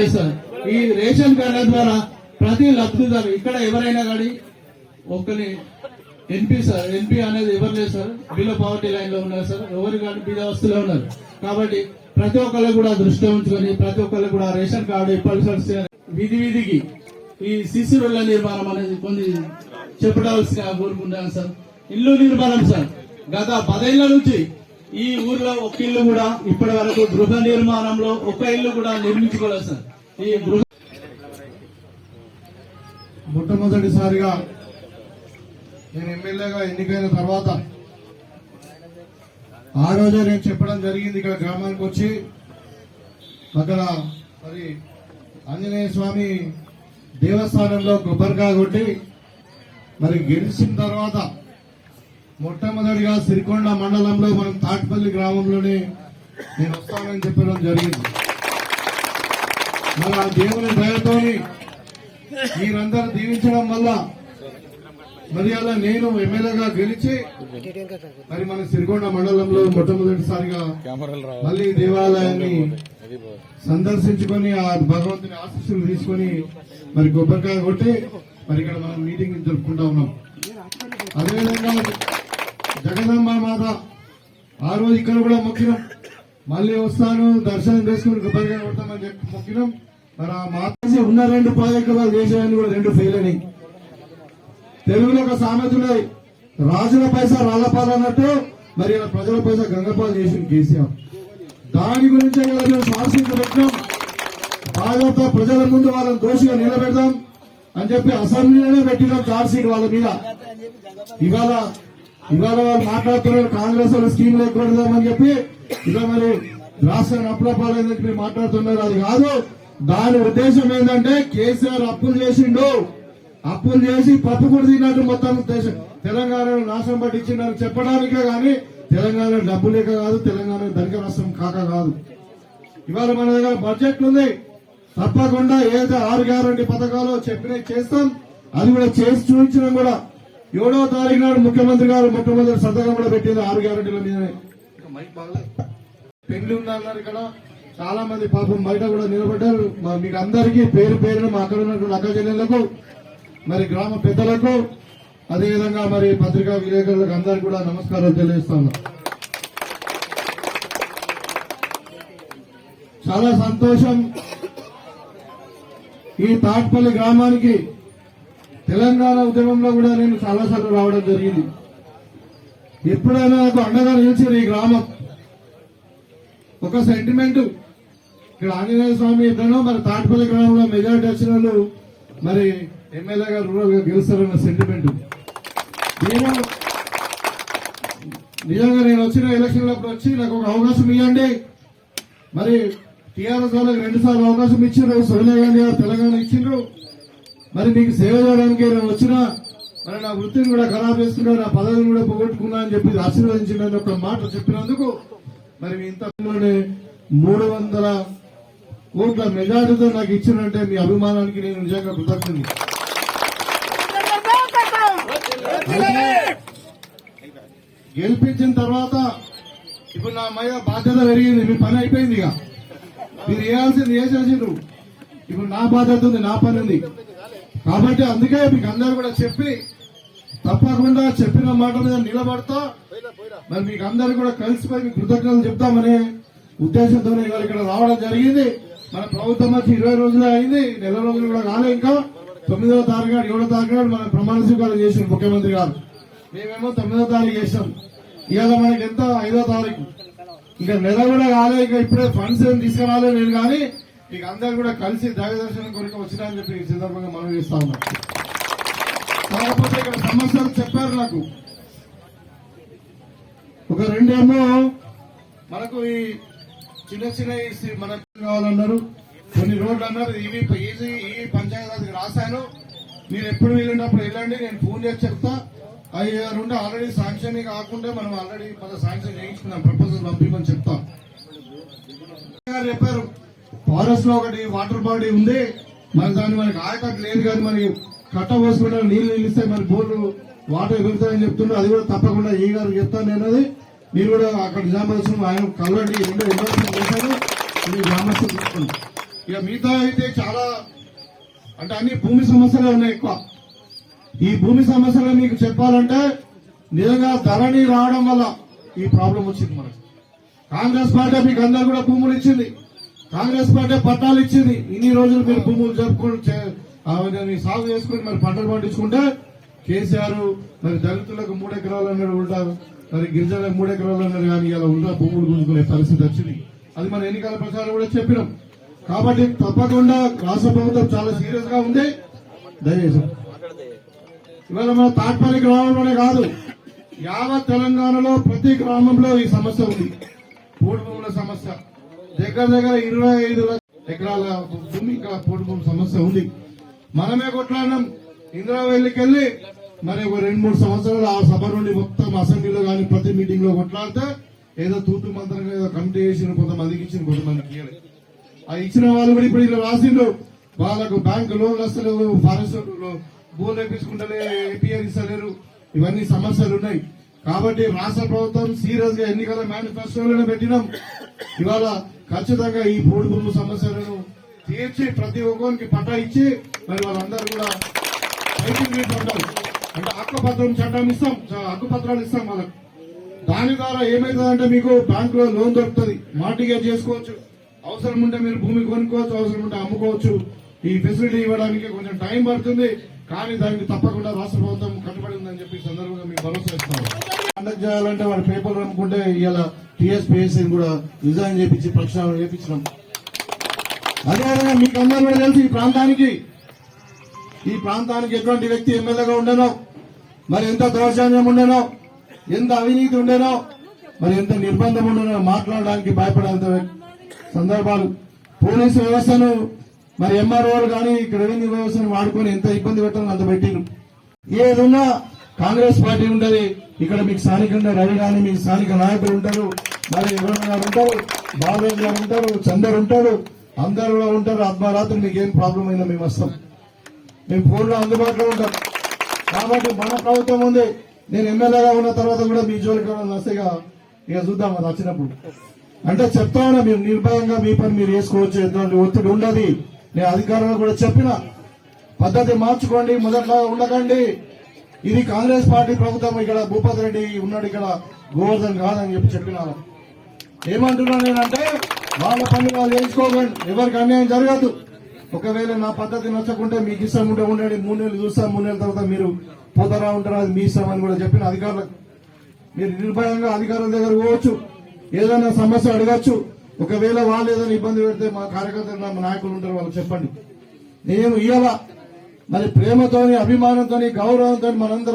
లేదు సార్ ఈ రేషన్ కార్డుల ద్వారా ప్రతి లబ్ధిదారు ఇక్కడ ఎవరైనా కానీ ఒకరి ఎన్పి సార్ ఎన్పి అనేది ఎవరు లేదు సార్. బిలో పావర్టీ లైన్లో ఉన్నారు సార్. ఎవరు కానీ బీద వస్తువులో ఉన్నారు. కాబట్టి ప్రతి ఒక్కళ్ళు కూడా దృష్టి ఉంచుకొని ప్రతి ఒక్కళ్ళు కూడా రేషన్ కార్డు ఇప్పటి వీధి వీధికి ఈ సిసి రోడ్ల నిర్మాణం అనేది కొన్ని చెప్పడాల్సిన కోరుకుంటాను సార్. ఇల్లు నిర్మాణం సార్. గత పదేళ్ళ నుంచి ఈ ఊర్లో ఒక ఇల్లు కూడా ఇప్పటి వరకు గృహ నిర్మాణంలో ఒక ఇల్లు కూడా నిర్మించుకోలేదు సార్. ఈ గృహ మొట్టమొదటిసారిగా నేను ఎమ్మెల్యేగా ఎన్నికైన తర్వాత ఆ రోజే నేను చెప్పడం జరిగింది ఇక్కడ గ్రామానికి వచ్చి. అక్కడ మరి ఆంజనేయ స్వామి దేవస్థానంలో కొబ్బరికాయ కొట్టి మరి గెలిచిన తర్వాత మొట్టమొదటిగా సిరికొండ మండలంలో మనం తాటిపల్లి గ్రామంలోనే నేను వస్తానని చెప్పడం జరిగింది. మరి ఆ దేవుని దయతోని మీరందరూ దీవించడం వల్ల మరి అలా నేను ఎమ్మెల్యేగా గెలిచి మరి మన సిరికొండ మండలంలో మొట్టమొదటిసారిగా మళ్ళీ దేవాలయాన్ని సందర్శించుకొని ఆ భగవంతుని ఆశీస్సులు తీసుకొని మరి కొబ్బరికాయ కొట్టి మరి ఇక్కడ మనం మీటింగ్ జరుపుకుంటా ఉన్నాం. అదేవిధంగా జగదంబ మాత ఆ రోజు ఇక్కడ కూడా మొక్కినాం. మళ్ళీ వస్తాను దర్శనం చేసుకుని కొబ్బరికాయ కొడతామని చెప్పి మొక్కినాం. మరి ఆ మాత ఉన్న రెండు ప్రాజెక్టులు చేసేయని కూడా రెండు ఫెయిల్ అని తెలుగులో ఒక సామెత ఉన్నది రాజుల పైసా రాళ్ళపాలు అన్నట్టు మరి ఇలా ప్రజల పైసా గంగపాలు చేసి కేసీఆర్ దాని గురించే కదా మేము సాక్షించి పెట్టినాం. భాజపా ప్రజల ముందు వాళ్ళని దోషిగా నిలబెడదాం అని చెప్పి అసెంబ్లీలోనే పెట్టినాం చార్జ్ షీట్ వాళ్ళ మీద. ఇవాళ ఇవాళ వాళ్ళు మాట్లాడుతున్నారు కాంగ్రెస్ వాళ్ళు స్కీమ్ లేకూడదామని చెప్పి. ఇక మరి రాష్ట్రం అప్పులపాలని చెప్పి మాట్లాడుతున్నారు. అది కాదు దాని ఉద్దేశం ఏంటంటే కేసీఆర్ అప్పులు చేసిండు. అప్పులు చేసి పప్పు కూడా తిన్నట్టు మొత్తం దేశం తెలంగాణను నాశనం పట్టించిందని చెప్పడానికే కానీ తెలంగాణ డబ్బు లేక కాదు తెలంగాణ ధనిక రాష్ట్రం కాక కాదు. ఇవాళ మన దగ్గర బడ్జెట్ ఉంది. తప్పకుండా ఏదైతే ఆరు గ్యారంటీ పథకాలు చెప్పినవి చేస్తాం. అది కూడా చేసి చూపించడం కూడా ఏడవ తారీఖు నాడు ముఖ్యమంత్రి గారు మొట్టమొదటి సంతకం కూడా పెట్టింది ఆరు గ్యారెంటీల మీదనే. పెళ్ళి ఉన్నారు ఇక్కడ? చాలా మంది పాపం బయట కూడా నిలబడ్డారు. మీకు అందరికీ పేరు పేరున మా అక్కడ ఉన్నటువంటి అక్క చెల్లెళ్ళకు మరి గ్రామ పెద్దలకు అదేవిధంగా మరి పత్రికా విలేకరులకు అందరికీ కూడా నమస్కారాలు తెలియజేస్తాను చాలా సంతోషం ఈ తాట్పల్లి గ్రామానికి తెలంగాణ ఉద్యమంలో కూడా నేను చాలాసార్లు రావడం జరిగింది. ఎప్పుడైనా నాకు అండగా నిలిచిన ఈ గ్రామం. ఒక సెంటిమెంట్ ఇక్కడ ఆంజనేయ స్వామి ఎట్లనో మరి తాటిపల్లి గ్రామంలో మెజారిటీ వచ్చిన వాళ్ళు మరి ఎమ్మెల్యేగా రూరల్గా గెలుస్తారన్న సెంటిమెంట్ నేను నిజంగా నేను వచ్చిన ఎలక్షన్లప్పుడు వచ్చి నాకు ఒక అవకాశం ఇవ్వండి. మరి టీఆర్ఎస్ వాళ్ళకి రెండు సార్లు అవకాశం ఇచ్చిండ్రు సోనియా గాంధీ గారు తెలంగాణ ఇచ్చిండ్రు. మరి మీకు సేవ చేయడానికి నేను వచ్చినా మరి నా వృత్తిని కూడా ఖరాబ్ చేసుకున్నా నా పదవిని కూడా పోగొట్టుకున్నా అని చెప్పి ఆశీర్వదించిన ఒక మాట చెప్పినందుకు మరి మీ ఇంత మూడు వందల కోట్ల మెజార్టీతో నాకు ఇచ్చినంటే మీ అభిమానానికి నేను నిజంగా కృతజ్ఞని. గెలిపించిన తర్వాత ఇప్పుడు నా మీద బాధ్యత పెరిగింది మీ పని అయిపోయింది ఇక. మీరు చేయాల్సింది చేసేసిండ్రు. ఇప్పుడు నా బాధ్యత ఉంది నా పని ఉంది. కాబట్టి అందుకే మీకు అందరు కూడా చెప్పి తప్పకుండా చెప్పిన మాట మీద నిలబడతా. మరి మీకు అందరు కూడా కలిసిపోయి మీకు కృతజ్ఞతలు చెప్తామనే ఉద్దేశంతో ఇవాళ ఇక్కడ రావడం జరిగింది. మన ప్రభుత్వం వచ్చి ఇరవై రోజులే అయింది. నెల రోజులు కూడా కాలే ఇంకా. తొమ్మిదవ తారీఖు నాడు, ఏడో తారీఖు మన ప్రమాణ స్వీకారం చేసిన ముఖ్యమంత్రి గారు. మేమేమో తొమ్మిదో తారీఖు చేసాం ఇవాళ మనకి ఎంత? ఐదో తారీఖు. ఇంకా నెల కూడా కాలే. ఇంకా ఇప్పుడే ఫండ్స్ ఏం తీసుకురాలే నేను కానీ. ఇక అందరు కూడా కలిసి దైవదర్శనం కొరకు వచ్చినారని చెప్పి ఈ సందర్భంగా మనం ఇస్తా ఉన్నాం. కాకపోతే ఇక్కడ సమస్యలు చెప్పారు నాకు. ఒక రెండేమో మనకు ఈ చిన్న చిన్న ఈ సి- మనకు కావాలన్నారు. కొన్ని రోడ్లు అన్నారు. ఇవి ఈజీ ఈ పంచాయతీరాజ్కి రాశాను. మీరు ఎప్పుడు వెళ్ళినప్పుడు వెళ్ళండి నేను ఫోన్ చేసి చెప్తా. అవి రెండు ఆల్రెడీ శాంక్షన్ కాకుండా మనం ఆల్రెడీ మన శాంక్షన్ చేయించుకున్నాం. ప్రపోజల్ పంపించమని చెప్తాం. గారు చెప్పారు. ఫారెస్ట్లో ఒకటి వాటర్ బాడీ ఉంది మరి దాన్ని మనకి ఆయకట్టు లేదు కానీ మరి కట్ట పోసుకుంటే నీళ్ళు నిలిస్తే మరి బోర్లు వాటర్ ఎగురుతాయని చెప్తుండే అది కూడా తప్పకుండా ఈ గారు చెప్తాను నేను అది మీరు కూడా అక్కడ నిజామాబాద్ ఆయన కలవండి రెండు ఇన్వెస్ట్మెంట్ చేశారు. ఇది గ్రామస్తులు తీసుకోండి ఇక మిగతా అయితే చాలా అంటే అన్ని భూమి సమస్యలే ఉన్నాయి ఎక్కువ. ఈ భూమి సమస్యలు మీకు చెప్పాలంటే నిజంగా ధరణి రావడం వల్ల ఈ ప్రాబ్లం వచ్చింది మనకు. కాంగ్రెస్ పార్టీ మీకు అందరు కూడా భూములు ఇచ్చింది. కాంగ్రెస్ పార్టీ పట్టాలు ఇచ్చింది. ఇన్ని రోజులు మీరు భూములు జరుపుకొని సాగు చేసుకుని మరి పంటలు పండించుకుంటే కేసీఆర్ మరి దళితులకు మూడు ఎకరాలు అన్నాడు ఉంటారు. మరి గిరిజనులకు మూడు ఎకరాలు అన్నారు కానీ ఇలా ఉంటా భూములు గుంజుకునే పరిస్థితి వచ్చింది. అది మన ఎన్నికల ప్రచారం కూడా చెప్పినాం. కాబట్టి తప్పకుండా రాష్ట్ర ప్రభుత్వం చాలా సీరియస్గా ఉంది. దయచేసి. ఇవాళ మన తాత్పర్య గ్రామంలోనే కాదు యావత్ తెలంగాణలో ప్రతి గ్రామంలో ఈ సమస్య ఉంది. పూర్వముల భూముల సమస్య. దగ్గర దగ్గర ఇరవై ఐదు ఎకరాల భూమి ఇంకా పూడి సమస్య ఉంది. మనమే కొట్లాడినాం. ఇంద్రావెల్లికి మరి ఒక రెండు మూడు సంవత్సరాలు ఆ సభ నుండి మొత్తం అసెంబ్లీలో కానీ ప్రతి మీటింగ్లో కొట్లాడితే ఏదో తూతు మంత్రంగా ఏదో కమిటీ చేసిన కొంతమందికి ఇచ్చిన కొంతమందికి ఇయ్యలేదు. ఆ ఇచ్చిన వాళ్ళు కూడా ఇప్పుడు ఇలా రాసిండ్రు. వాళ్ళకు బ్యాంకు లోన్లు వస్తలేవు ఫారెస్ట్ భూములు వేపించుకుంటలే ఏపీఆర్ ఇస్తలేరు ఇవన్నీ సమస్యలు ఉన్నాయి. కాబట్టి రాష్ట్ర ప్రభుత్వం సీరియస్గా ఎన్నికల మేనిఫెస్టోలోనే పెట్టినాం. ఇవాళ ఖచ్చితంగా ఈ బోర్డు భూమి సమస్యలను తీర్చి ప్రతి ఒక్కరికి పట్టా ఇచ్చి మరి వాళ్ళందరూ కూడా రైతులు పట్టాలి అంటే హక్కుపత్రం చట్టం ఇస్తాం చ- హక్కుపత్రాలు ఇస్తాం వాళ్ళకు. దాని ద్వారా ఏమైతుందంటే మీకు బ్యాంక్లో లోన్ దొరుకుతుంది. మార్టిగేజ్ చేసుకోవచ్చు. అవసరం ఉంటే మీరు భూమి కొనుక్కోవచ్చు అవసరం ఉంటే అమ్ముకోవచ్చు. ఈ ఫెసిలిటీ ఇవ్వడానికి కొంచెం టైం పడుతుంది. కానీ దానికి తప్పకుండా రాష్ట్ర ప్రభుత్వం కట్టుబడి ఉందని చెప్పి సందర్భంగా మీకు భరోసా ఇస్తాం. కండక్ట్ చేయాలంటే వాళ్ళ పేపర్లు అనుకుంటే ఇలా టీఎస్పీఎస్సీ కూడా రిజైన్ చేపించి ప్రక్షాళన చేపించినాం. అదేవిధంగా మీకు అందరూ కూడా తెలుసు ఈ ప్రాంతానికి. ఈ ప్రాంతానికి ఎటువంటి వ్యక్తి ఎమ్మెల్యేగా ఉండేనో మరి ఎంత దౌర్జన్యం ఉండేనో ఎంత అవినీతి ఉండేనో మరి ఎంత నిర్బంధం ఉండేనో మాట్లాడడానికి భయపడేంత సందర్భాలు. పోలీసు వ్యవస్థను మరి ఎంఆర్ఓలు కానీ ఇక్కడ రెవెన్యూ వ్యవస్థను వాడుకొని ఎంత ఇబ్బంది పెట్టాలో అంత పెట్టిను ఏదున్నా కాంగ్రెస్ పార్టీ ఉండదు. ఇక్కడ మీకు స్థానికంగా రవి కానీ మీకు స్థానిక నాయకులు ఉంటారు. మరి ఎవరైనా గారు ఉంటారు బాలరాజు గారు ఉంటారు చందర్ ఉంటాడు అందరూ కూడా ఉంటారు. అర్ధరాత్రి మీకు ఏం ప్రాబ్లం అయినా మేము వస్తాం. మేము ఫోన్లో అందుబాటులో ఉంటాం. కాబట్టి మన ప్రభుత్వం ఉంది. నేను ఎమ్మెల్యేగా ఉన్న తర్వాత కూడా మీ జోలికి వస్తేగా ఇక చూద్దాం అది వచ్చినప్పుడు. అంటే చెప్తా ఉన్నా మీరు నిర్భయంగా మీ పని మీరు వేసుకోవచ్చు ఎటువంటి ఒత్తిడి ఉండదు. నేను అధికారంలో కూడా చెప్పిన. పద్ధతి మార్చుకోండి మొదట్లో ఉండకండి. ఇది కాంగ్రెస్ పార్టీ ప్రభుత్వం. ఇక్కడ భూపతి రెడ్డి ఉన్నాడు ఇక్కడ. గోవర్ధన్ కాదని చెప్పి చెప్పినాను ఏమంటున్నా నేనంటే వాళ్ళ పనులు వాళ్ళు వేయించుకోకండి ఎవరికి అన్యాయం జరగదు. ఒకవేళ నా పద్ధతి నచ్చకుంటే మీకు ఇష్టం ఉంటే ఉండండి మూడు నెలలు చూస్తాం మూడు నెలల తర్వాత మీరు పోతారా ఉంటారా అది మీ ఇష్టం అని కూడా చెప్పిన అధికారులకు. మీరు నిర్భయంగా అధికారుల దగ్గర పోవచ్చు. ఏదైనా సమస్య అడగచ్చు. ఒకవేళ వాళ్ళు ఏదైనా ఇబ్బంది పెడితే మా కార్యకర్తలు మా నాయకులు ఉంటారు వాళ్ళు చెప్పండి. నేను ఇయ్యాల. మరి ప్రేమతోని అభిమానంతోని గౌరవంతో మనందరం